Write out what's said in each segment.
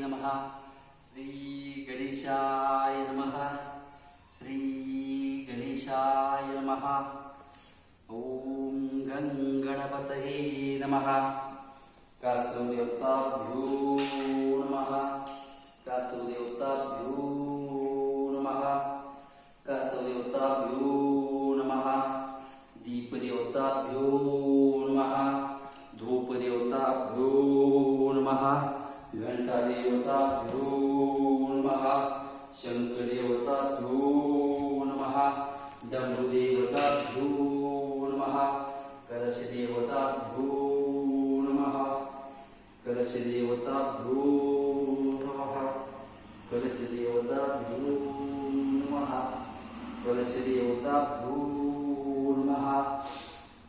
नमः। श्रीगणेशाय नमः। श्रीगणेशाय नमः। ॐ गङ्गणपतये नमः। करसं कलशदेवताभ्यो नमः कलशदेवताभ्यो नमः कलशदेवताभ्यो नमः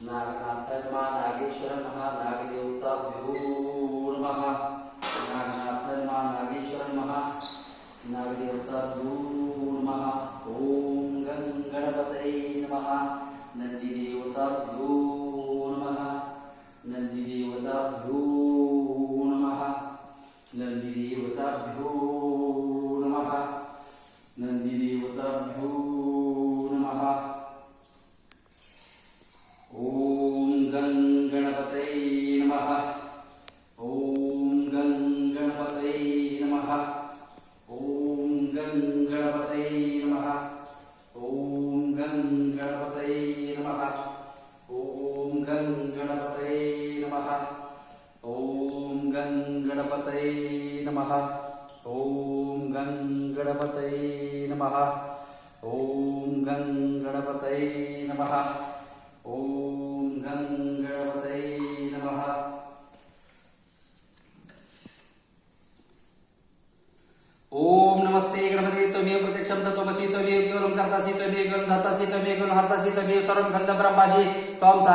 नागनाथनमा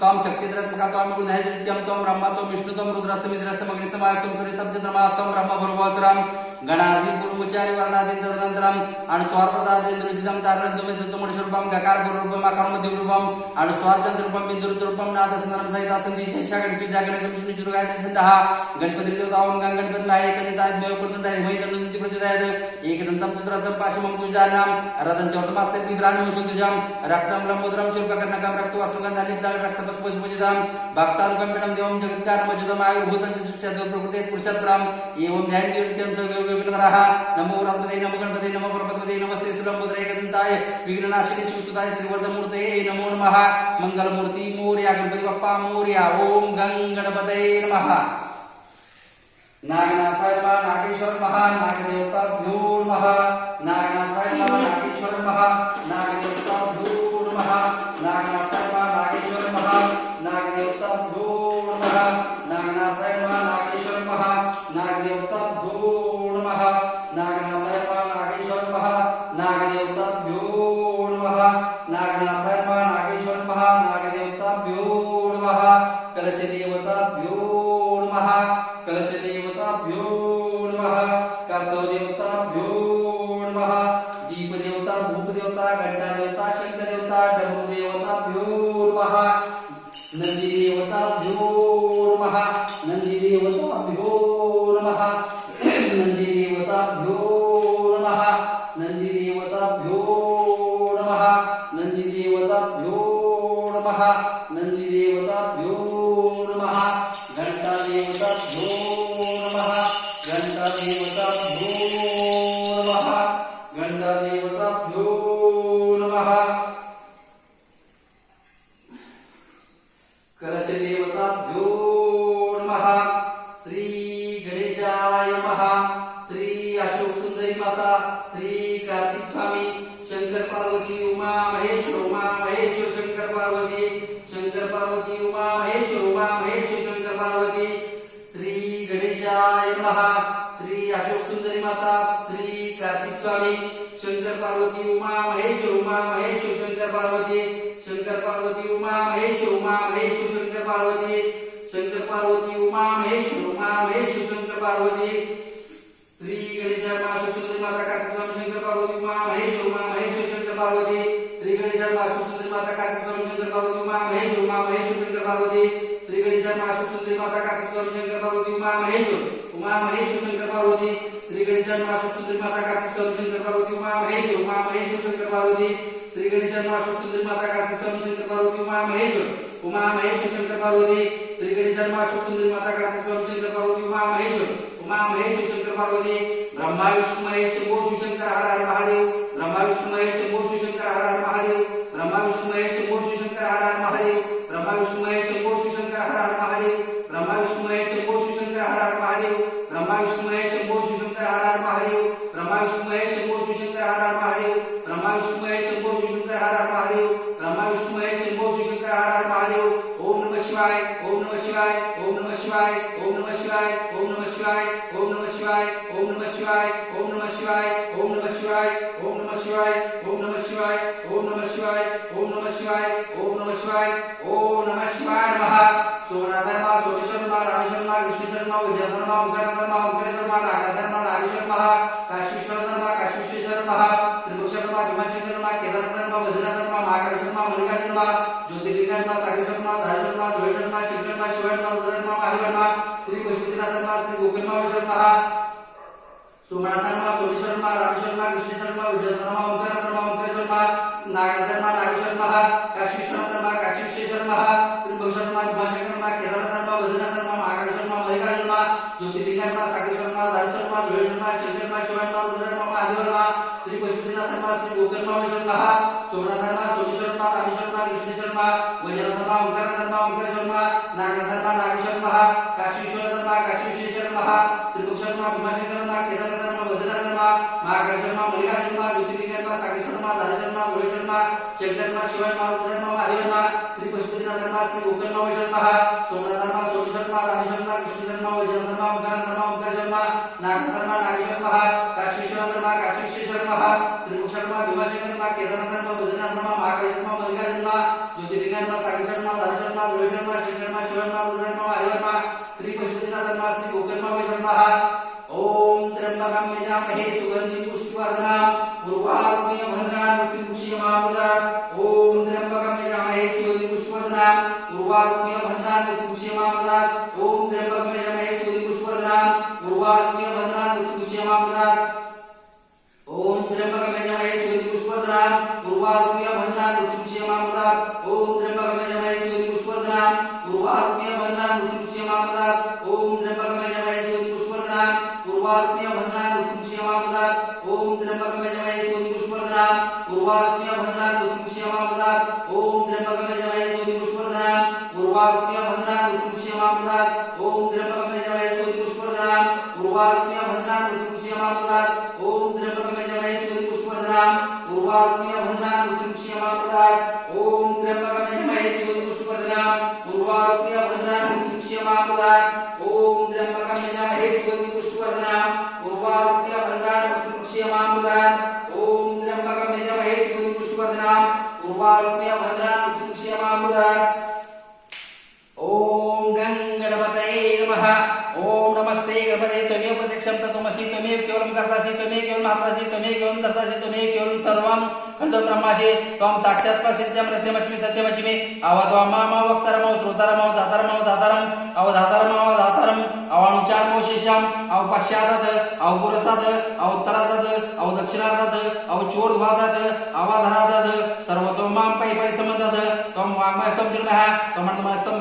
तम शक्ति तम तम ब्रह्म तम विष्णु तम रुद्रस्तम इंद्रस्तम अग्निस्तम सूर्य ब्रह्म भूर्भस्रम గణాది పూర్వముచారి వర్ణాది తదనంతరం అను స్వర పదార్థం తులసిదం తారణం తుమ్మిడి స్వరూపం గకారపుర రూపం అకర్మదివ రూపం అను స్వార్చంద్ర రూపం బిందురుత రూపం నాద సందర్భ సహిత సంధి శేషా గణపతి జాగరణ విష్ణు దుర్గాయ సంధ గణపతి దేవతావం గం గణపతి నాయ ఏకదంతాయ దేవ కుటుంబాయ వైదంతి ప్రతిదాయ ఏకదంతం పుత్ర సర్పాశమం పూజానాం రదం చౌతమాస్య విభ్రాణం శుద్ధుజం రక్తం లమోదరం శుల్పకర్ణకం రక్తవాసుగంధ లిప్తం రక్తపుష్పశుభజితం భక్తానుకంపిణం దేవం జగత్కారం మజుదం ఆయుర్భూతం సృష్ట్యతో ప్రకృతే పురుషత్రం ఏవం ధ్యాన్ సౌయోగ सर्वयोगविनवरः नमो रात्मते नमो गणपते नमो प्रपद्मते नमस्ते सुलम्बोदरे एकदन्ताय विघ्ननाशिनी शिवसुताय श्रीवर्धमूर्तये नमो नमः मङ्गलमूर्ति मोर्या गणपति बप्पा मोर्या ॐ गं गणपतये नमः नागनाथाय नमः नागेश्वर नमः नागदेवताभ्यो नमः नागनाथाय नमः नागेश्वर नमः नागदेवताभ्यो नन्दिदेवताभ्यो नमः नमः श्री अशोक सुंदरी माता श्री कार्तिक स्वामी शंकर पार्वती उमा महेश्वर उमा महेश्वर शंकर पार्वती शंकर पार्वती उमा महेश्वर उमा महेश्वर शंकर पार्वती शंकर पार्वती उमा महेश्वर उमा महेश्वर शंकर पार्वती श्री गणेश माशु सुंदरी माता कार्तिक स्वामी शंकर पार्वती उमा महेश्वर उमा महेश्वर शंकर पार्वती श्री गणेश माशु सुंदरी माता कार्तिक स्वामी शंकर पार्वती उमा महेश्वर उमा महेश्वर शंकर पार्वती श्री गणेश माशु सुंदरी माता कार्तिक स्वामी शंकर पार्वती उमा महेश्वर उमा महेश शंकर पार्वती श्री गणेश माशु सुंदरी माता कार्तिक स्वामी शंकर पार्वती उमा महेश उमा महेश शंकर पार्वती श्री गणेश माशु सुंदरी माता कार्तिक स्वामी शंकर पार्वती उमा महेश उमा महेश शंकर पार्वती श्री गणेश माशु सुंदरी माता कार्तिक स्वामी शंकर पार्वती उमा महेश उमा महेश शंकर पार्वती ब्रह्मा विष्णू महेश शंभो शिवशंकर हर हर महादेव। नमः काशीश्वर नमः काशीश्वर नमः त्रिभुवन नमः विमशंकर नमः, केदारनाथ नमः, बद्रीनाथ नमः, महाकालेश्वर नमः मल्लिकार्जुन नमः, ज्योतिर्लिंग नमः, सागरेश्वर नमः, धारेश्वर नमः धोलेश्वर नमः, शिव नमः शिव नमः रुद्र नमः महादेव नमः, श्री कोशिकीनाथ नमः, श्री गोकुल महेश्वर नमः, सोमनाथ नमः, सोमेश्वर नमः, रामेश्वर नमः, कृष्णेश्वर नमः विजय नमः ओंकारेश्वर नमः ओंकारेश्वर नमः, नागनाथ नमः, नागेश्वर नमः शर्मा श्री गोकर गोकर्मा शर्मा सोमनाथ शर्मा सोनी शर्मा रामी शर्मा कृष्ण शर्मा वैजनाथ शर्मा ओंकार शर्मा ओंकार शर्मा नागनाथ शर्मा नाग शर्मा काशीश्वर शर्मा काशीश्वर शर्मा त्रिभुक शर्मा भीमाशंकर शर्मा केदार शर्मा बद्रीनाथ शर्मा महाकाल शर्मा मल्लिका शर्मा ज्योतिर्लिंग शर्मा सागर शर्मा धारा शर्मा गोले शर्मा शेख शर्मा शिवाय मारुत शर्मा महादेव शर्मा श्री पशुपतिनाथ शर्मा श्री गोकर गोकर्मा शर्मा सोमनाथ शर्मा सोनी शर्मा रामी शर्मा कृष्ण शर्मा वैजनाथ शर्मा ओंकार शर्मा ओंकार शर्मा नागनाथ शर्मा नाग शर्मा काशीश्वर शर्मा काशीश्वर शर्मा गोपात्मीय बंधनात् मुक्त विषयमापदात् ओम त्र्यंबकमे जमये सुगति पुष्पधरां. पूर्वात्मीय बंधनात् मुक्त विषयमापदात् ओम त्र्यंबकमे जमये सुगति पुष्पधरां. पूर्वात्मीय बंधनात् मुक्त विषयमापदात् ओम त्र्यंबकमे जमये सुगति पुष्पधरां. पूर्वात्मीय बंधनात् मुक्त विषयमापदात् ओम त्र्यंबकमे जमये सुगति पुष्पधरां. पूर्वात्मीय बंधनात् मुक्त विषयमापदात् ओम त्र्यंबकमे जमये सुगति पुष्पधरां. पूर्वात्मीय बंधनात् मुक्त विषयमापदात् पूर्वात्म्य भन्ना मृत्युक्षयमां प्रदात् ॐ त्र्यम्बकमय जमये सुगन्धि पुष्पवर्धनाम् पूर्वात्म्य भन्ना मृत्युक्षयमां प्रदात् ॐ त्र्यम्बकमय जमये सुगन्धि पुष्पवर्धनाम् पूर्वात्म्य भन्ना मृत्युक्षयमां प्रदात् ॐ त्र्यम्बकमय जमये सुगन्धि पुष्पवर्धनाम् पूर्वात्म्य भन्ना मृत्युक्षयमां प्रदात् ॐ त्र्यम्बकमय जमये सुगन्धि पुष्पवर्धनाम् पूर्वात्म्य भन्ना मृत्युक्षयमां प्रदात् केवलं कर्तासि त्वमेव केवलं हर्तासि त्वमेव केवलं धर्तासि त्वमेव केवलं सर्वं खण्डो ब्रह्मासि त्वं साक्षात् प्रसिद्धं प्रत्यमच्मि सत्यमच्मि अवत्वमामो वक्तरमो श्रोतरमो दातरमो दातरम् अवधातरमो दातरम् अवाणुचारमो शेषम् अवपश्चादत् अवपुरसात् अवोत्तरादत् अवदक्षिणादत् अवचोर्ध्वादत् अवाधरादत् सर्वतो मां पै पै समदत् त्वं वाङ्मयस्तं चिन्मः त्वमण्डमस्तं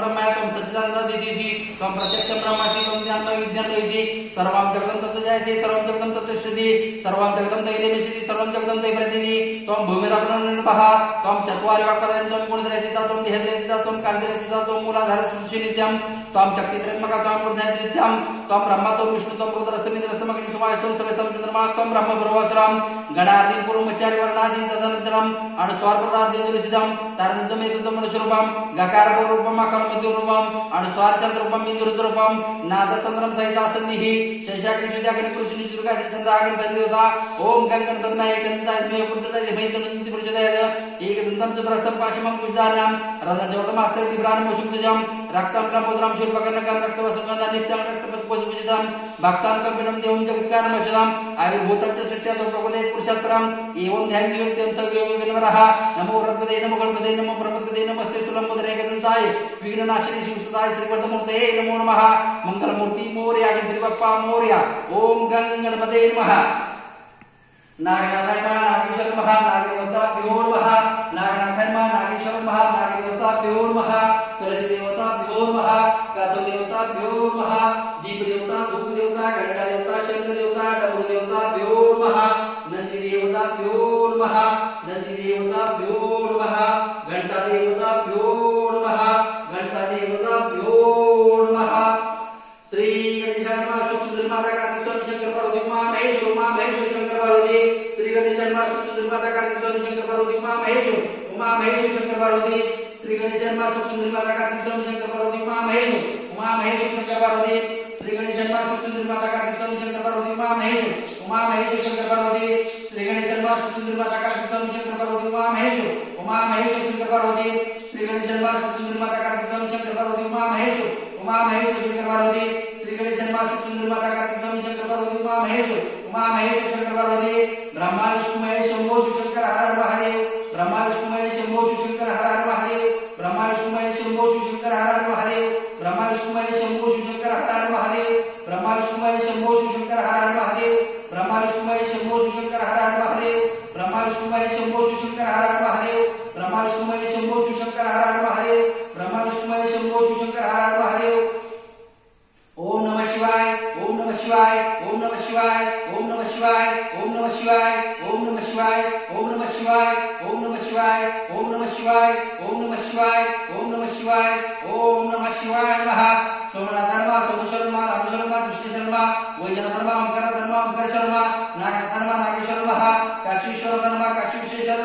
न देतीसी त्वं प्रत्यक्षं ब्रह्मासि त्वं ज्ञानं विज्ञानयसि सर्वां जगतं तत् जायते सर्वं जगतं तत् तिष्ठति सर्वां जगतं तैले मिच्छति सर्वं जगतं तै प्रतिति त्वं भूमिरप्रणपः त्वं चत्वारि वाक्पदान्तं गुणद्रयतिता त्वं निहद्रयतिता त्वं कान्तिरयतिता त्वं मूलाधारसुनित्यं त्वं शक्तित्रयत्मका त्वं गुणनित्यं त्वं ब्रह्म त्वं विष्णु त्वं रुद्रसमिन्द्रसमग्नि सुवायसं सर्वसं चन्द्रमा त्वं ब्रह्म भर्वस्रं गणादि पूर्वमचारि वर्णादि तदनन्तरम् अणुस्वार्पदार्थेन्दुनिषितं तारन्तमेतदं मनुष्यरूपं गकारपरूपम् अकर्मद्युरूपम् അണുസ്വാരചന്ദ്രൂപം ഇന്ദ്രദ്രൂപം നാഥസന്ദ്രം സഹിതാസന്നിഹി ശേഷാഗ്നിശുദ്ധാഗ്നിപുരുഷനിചുരുകാഗ്രചന്ദ്രാഗ്നിപതിയുത ഓം ഗംഗൻ ഗന്ധാത്മയ പുത്രേ ഭൈന്ദുനന്തി പുരുഷതേത് ഏകദന്തം ചതുരസ്ഥം പാശമം రక్తం అస్థితి ప్రాణం శుక్లజం రక్తం ప్రపోద్రం శిల్పకర్ణకం రక్తవసంగం నిత్యం రక్తపసుపజితం భక్తాన్ కంపిణం దేవం జగత్కారం అచదాం ఆయుర్భూతంచ సృష్ట్యా ప్రకులే పురుషత్రం ఏం ధ్యాన్ యోగం తం సయోగి వినవరః నమో రత్పదే నమో గణపదే నమో ప్రపద్పదే నమో స్థితులం ముద్రేకదంతాయ విఘ్ననాశిని శివసుతాయ శ్రీవర్ధమూర్తే నమో నమః మంగళమూర్తి మోర్య గణపతి బప్పా మోర్య ఓం గం గణపదే నమః नागनाथाय मा नागेश्वर मह नागे देवता प्योर मह नागनाथाय मा नागेश्वर मह नागे प्योर मह तुलसी देवता प्योर मह कासव देवता प्योर मह दीप देवता धूप देवता घंटा देवता शंख देवता डमरू देवता प्योर मह नंदी देवता प्योर मह नंदी देवता प्योर ગણેશાર્ચુ સુંદરમાતા કાર્તિક સ્વામી શંકર પાર્વતી ઉમા મહેશો ઉમા મહેશો શંકર પાર્વતી શ્રી ગણેશાર્ચુ સુંદરમાતા કાર્તિક સ્વામી શંકર પાર્વતી ઉમા મહેશો ઉમા મહેશો શંકર પાર્વતી શ્રી ગણેશાર્ચુ સુંદરમાતા કાર્તિક સ્વામી શંકર પાર્વતી ઉમા મહેશો ઉમા મહેશો શંકર પાર્વતી શ્રી ગણેશાર્ચુ સુંદરમાતા કાર્તિક સ્વામી શંકર પાર્વતી ઉમા મહેશો ઉમા મહેશો શંકર પાર્વતી શ્રી ગણેશાર્ચુ સુંદરમાતા કાર્તિક સ્વામી શંકર પાર્વતી ઉમા મહેશો ઉમા મહેશો શંકર પાર્વતી શ્રી ગણેશાર્ચુ સુંદરમાતા કાર્તિક સ્વામી શંકર પાર્વતી ઉમા મહેશો उमा महेश शंकर पार्वती ब्रह्मा विष्णु महेश शंभो शिव शंकर हर हर महादेव काशीश्वर नम काशी विश्वेश्वर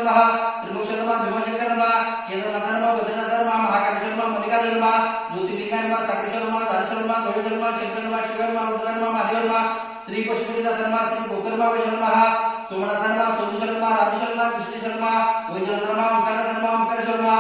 त्रिभुक्ष धर्म भीमशंकर नम केदारनाथ नम बद्रीनाथ नम महाकाल धर्म मनिका नम ज्योतिर्लिंग नम साक्रेश धर्म धारेश धर्म धोड़ी धर्म शिव नम शिव नम रुद्र नम महादेव नम श्री पशुपतिनाथ नम श्री गोकर्म वैष्णव सोमनाथ नम सोनू शर्मा रामेश शर्मा कृष्ण शर्मा वैजनाथ नम ओंकार नम ओंकार शर्मा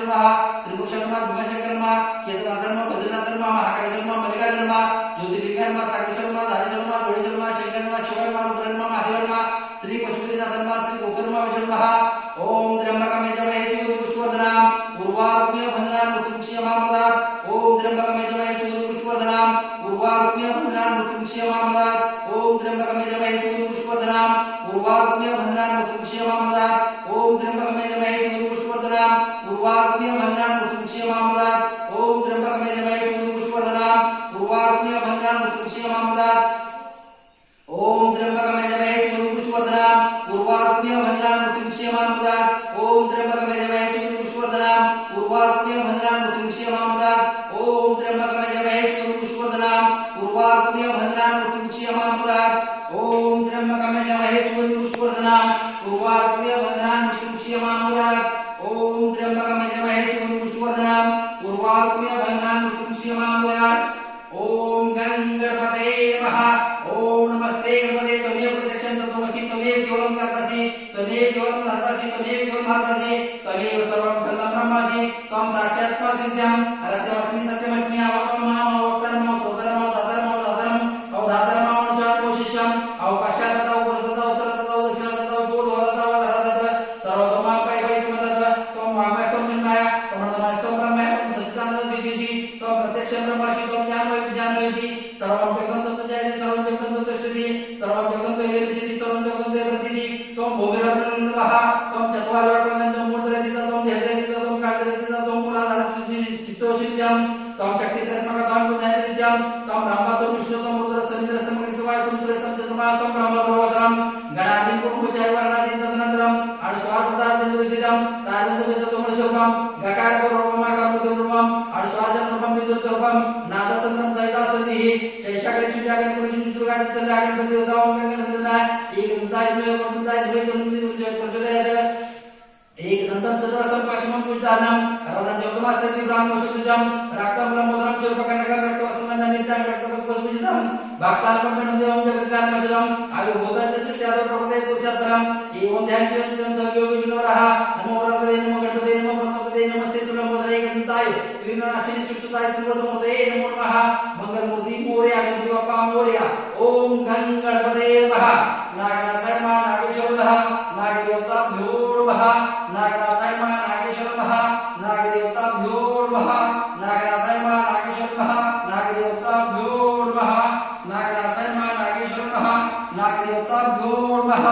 कर्म त्रिपुरुष कर्म कर्म द्वैत मुंजय प्रचोदयात् एकदन्तं चतुरस्रं पाशमं पूजितानां रदं चौकमास्तति ब्राह्मोषधजं रक्तं ब्रह्मोदरं शोपकनकं रक्तवसमनं निर्दां रक्तपुष्पपूजितं भक्तार्पणं देवं जगत्कार्मजलम् आयुर्भूतां च सृष्ट्यादौ प्रकृते पुरुषात् परम् एवं ध्यानयोजितं सहयोगि विनोरः नमो वरदे नमो गणपते नमो ब्रह्मपते नमस्ते तुलम्बोदरे गन्ताय विघ्ननाशिनि सुक्षुताय सुवर्धमूर्तये नमो नमः मङ्गलमूर्ति मौर्या गणपति बप्पा मौर्या ॐ गङ्गणपते देवताभ्यो नमः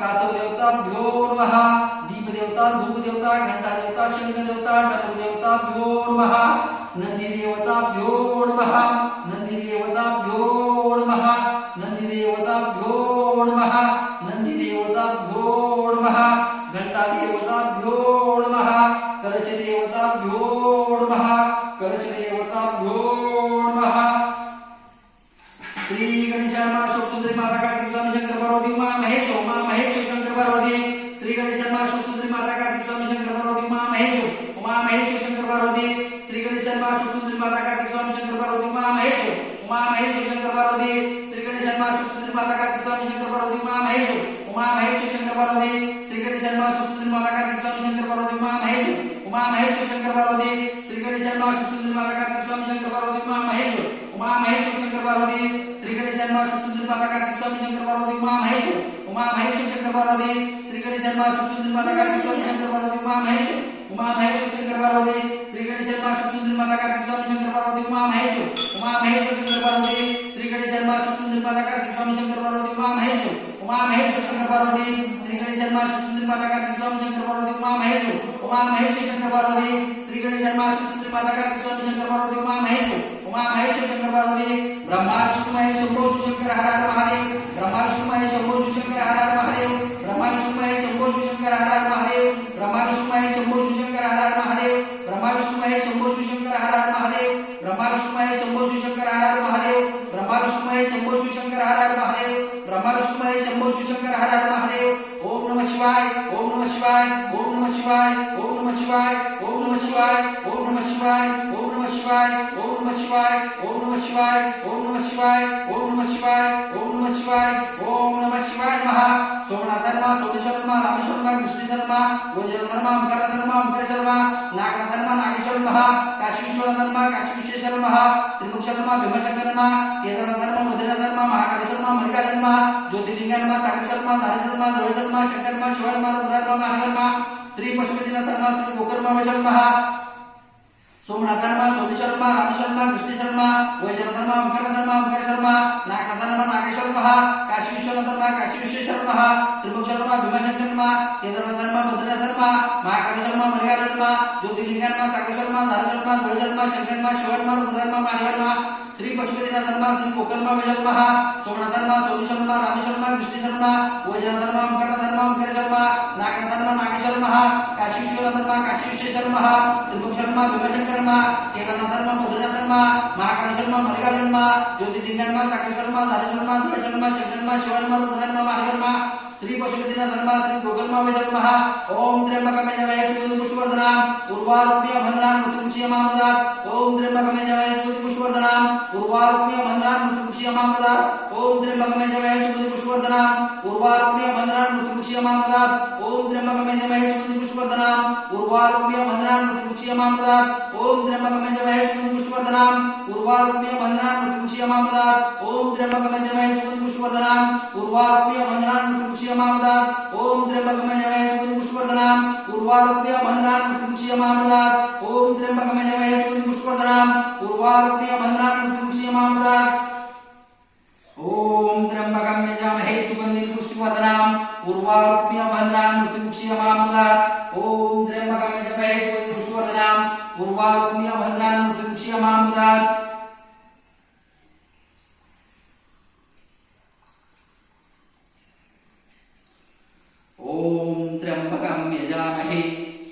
कासव देवताभ्यो नमः दीप देवता धूप देवता घंटा देवता शंख देवता डमरू देवताभ्यो नमः नंदी देवताभ्यो नमः नंदी देवताभ्यो नमः नंदी देवताभ्यो नमः महेश शंकर पार्वती श्री गणेशामा अशोक सुंदरी माता कार्तिक स्वामी शंकर पार्वती उमा महेश उमा महेश शंकर पार्वती श्री गणेशामा अशोक सुंदरी माता कार्तिक स्वामी शंकर पार्वती उमा महेश उमा महेश शंकर पार्वती श्री गणेशामा अशोक सुंदरी माता कार्तिक स्वामी शंकर पार्वती उमा महेश उमा महेश शंकर पार्वती श्री गणेशांबा सुंदर माता कार्तिक स्वामी शंकर पार्वती उमा महेश उमा महेश शंकर पार्वती श्री गणेशांबा सुंदर माता कार्तिक स्वामी शंकर पार्वती उमा महेश ઉમા મહેશ શંકર પાર્વતી શ્રી ગણેશ શર્મા સુંદર માતા કાર્તિક સ્વામી શંકર પાર્વતી ઉમા મહેશ ઉમા મહેશ શંકર પાર્વતી શ્રી ગણેશ શર્મા સુંદર માતા કાર્તિક સ્વામી શંકર પાર્વતી ઉમા મહેશ ઉમા મહેશ શંકર પાર્વતી શ્રી ગણેશ શર્મા સુંદર માતા કાર્તિક સ્વામી શંકર પાર્વતી ઉમા મહેશ ઉમા મહેશ શંકર પાર્વતી શ્રી ગણેશ શર્મા સુંદર માતા કાર્તિક સ્વામી શંકર પાર્વતી ઉમા મહેશ ઉમા મહેશ શંકર પાર્વતી બ્રહ્મા વિષ્ણુ મહેશ શંભો શંકર હર હર મહાદેવ બ્રહ્મા વિષ્ણુ મહેશ शिवाय ओम नमः शिवाय ओम नमः शिवाय ओम नमः शिवाय ओम नमः शिवाय ओम नमः शिवाय ओम नमः शिवाय ओम नमः शिवाय ओम नमः शिवाय ओम नमः शिवाय ओम नमः शिवाय नमः सोमनाथ धर्मा सोमेश्वर धर्मा रामेश्वर धर्मा कृष्ण शर्मा वज्र धर्मा मकर धर्मा मकर शर्मा नागनाथ धर्मा नागेश्वर महा काशी विश्वर धर्मा काशी विश्वेश्वर महा त्रिमुख शर्मा भीमशंकर धर्मा केदारनाथ धर्मा मुद्रा धर्मा महाकालेश्वर धर्मा मल्लिका धर्मा ज्योतिर्लिंग धर्मा सागर शर्मा धारे शर्मा धोळे शर्मा शंकर धर्मा शिव धर्मा रुद्र धर्मा महाधर्मा श्री पशुपतिनाथ शर्मा श्री गोकर्मा शर्मा सोमनाथ शर्मा सोनी शर्मा राम शर्मा कृष्ण शर्मा वैजनाथ शर्मा मकर शर्मा मकर शर्मा नागनाथ शर्मा नागेश शर्मा काशी विश्वनाथ शर्मा काशी विश्व शर्मा त्रिमुख शर्मा भीमाशंकर शर्मा केदारनाथ शर्मा बद्रीनाथ शर्मा महाकाली शर्मा मणिकार शर्मा ज्योतिर्लिंग शर्मा सागर शर्मा धारा शर्मा धुळ शर्मा शंकर शर्मा शिव शर्मा रुद्र शर्मा श्री पशुपतिनाथ शर्मा श्री कोकर्मा शर्मा सोमनाथ शर्मा सोनी शर्मा राम शर्मा कृष्ण शर्मा वज़न शर्मा कर्ण शर्मा कर शर्मा नागनाथ शर्मा नागेश शर्मा काशी विश्व शर्मा काशी विश्व शर्मा त्रिभुवन शर्मा भीमशंकर शर्मा केदारनाथ शर्मा मुद्रनाथ शर्मा महाकाल शर्मा मणिका शर्मा ज्योति दिन शर्मा साक्षर शर्मा धारा शर्मा धुरा शर्मा शिव शर्मा शिव शर्मा रुद्र शर्मा महाशर्मा श्री पशुपति धर्मा श्री गोकर्मावे शर्मः ॐ त्र्यम्बकमे जवय स्तुति पुष्पवर्धनां उर्वारुण्यं हन्नां मृत्युक्षयमामदात् ॐ त्र्यम्बकमे जवय स्तुति पुष्पवर्धनां उर्वारुण्यं हन्नां मृत्युक्षयमामदात् ॐ त्र्यम्बकमे जवय स्तुति पुष्पवर्धनां उर्वारुण्यं हन्नां मृत्युक्षयमामदात् ॐ त्र्यम्बकमे जवय पुष्वर्धनाम उर्वारुभ्य बंधनान प्रतिमुच्यमाम ददात ओम त्र्यंबकमय जमय सुमन पुष्वर्धनाम उर्वारुभ्य बंधनान प्रतिमुच्यमाम ददात ओम त्र्यंबकमय जमय सुमन पुष्वर्धनाम उर्वारुभ्य बंधनान प्रतिमुच्यमाम ददात ओम त्र्यंबकमय जमय सुमन पुष्वर्धनाम उर्वारुभ्य बंधनान प्रतिमुच्यमाम ददात ओम त्र्यंबकमय जमय सुमन पुष्वर्धनाम उर्वारुभ्य बंधनान प्रतिमुच्यमाम ददात पूर्वाहुत्म्य वंदनाम मृत्युक्षीय मामुदात ओम त्र्यंबकम जपये पुष्वर्धनाम पूर्वाहुत्म्य वंदनाम मृत्युक्षीय मामुदात ओम त्र्यंबकम यजामहे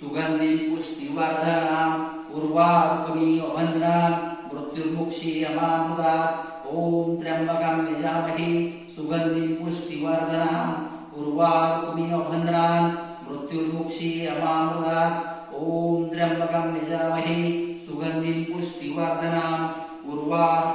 सुगंधि पुष्टिवर्धनाम पूर्वाहुत्मीय वंदनाम मृत्युर्मुक्षीय मामुदात ओम त्र्यंबकम यजामहे सुगंधि पुष्टिवर्धनाम। उर्वारुक्मीव भद्रान् मृत्युर्मुक्षी अमामृतात् ॐ त्र्यम्बकं यजामहे सुगन्धिं पुष्टिवर्धनाम् उर्वारुकमिव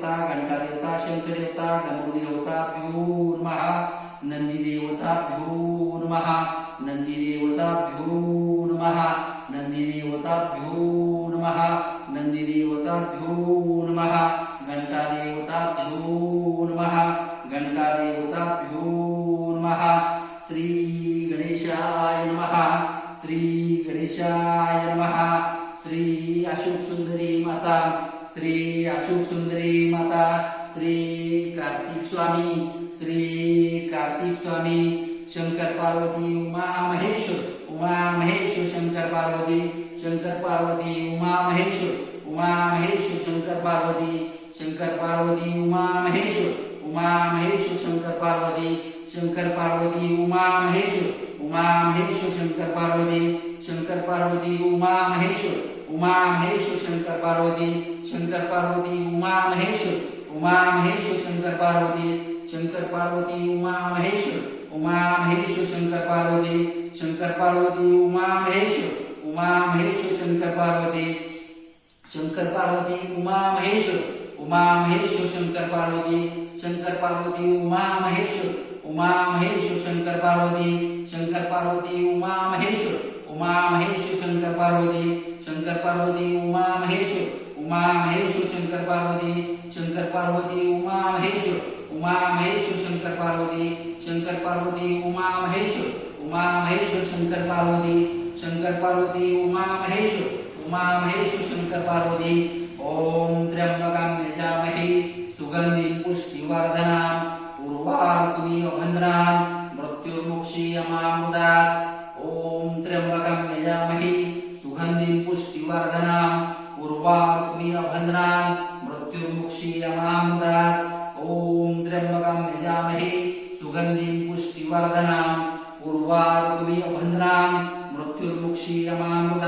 धूपदेवता घंटादेवता शंखदेवता डमरुदेवताभ्यो नमः नन्दिदेवताभ्यो नमः नन्दिदेवताभ्यो नमः नन्दिदेवताभ्यो नमः नन्दिदेवताभ्यो नमः घण्टादेवताभ्यो नमः घण्टादेवताभ्यो नमः श्रीगणेशाय नमः श्रीगणेशाय नमः श्री अशोक सुंदरी माता, श्री अशोक सुंदरी श्री कार्तिक स्वामी श्री कार्तिक स्वामी शंकर पार्वती उमा महेश्वर उमा महेश्वर शंकर पार्वती शंकर पार्वती उमा महेश्वर उमा महेश्वर शंकर पार्वती शंकर पार्वती उमा महेश्वर उमा महेश्वर शंकर पार्वती शंकर पार्वती उमा महेश्वर उमा महेश्वर शंकर पार्वती शंकर पार्वती उमा महेश्वर उमा महेश्वर शंकर पार्वती शंकर पार्वती उमा महेश्वर उमा महेश्वर शंकर पार्वती शंकर पार्वती उमा महेश्वर उमा महेश्वर शंकर पार्वती शंकर पार्वती उमा महेश्वर उमा महेश्वर शंकर पार्वती शंकर पार्वती उमा महेश्वर उमा महेश्वर शंकर पार्वती शंकर पार्वती उमा महेश उमा महेश्वर शंकर पार्वती शंकर पार्वती उमा महेश्वर उमा महेश्वर शंकर पार्वती शंकर पार्वती उमा महेश्वर उमा महेश्वर शंकर पार्वती शंकर पार्वती उमा महेश्वर उमा महेश्वर शंकर पार्वती शंकर पार्वती उमा महेश्वर उमा महेश्वर शंकर पार्वती शंकर पार्वती उमा महेश्वर उमा महेश्वर शंकर पार्वती। ओम त्र्यंबकं यजामहे सुगन्धिं पुष्टिवर्धनाम् उर्वारुकमिव बन्धनान् मृत्युर्मुक्षीयमामुदात् ॐ त्र्यंबकं यजामहे सुगन्धिं पुष्टिवर्धनाम् उर्वारुकमिव वन्द्रान् मृत्युर्मुक्षीयमामुदात् ॐ त्र्यम्बकम् यजामहे सुगन्धिम् पुष्टिवर्धनाम्। उर्वारुकमियभन्द्राम् मृत्युर्मुक्षीयमामुदात्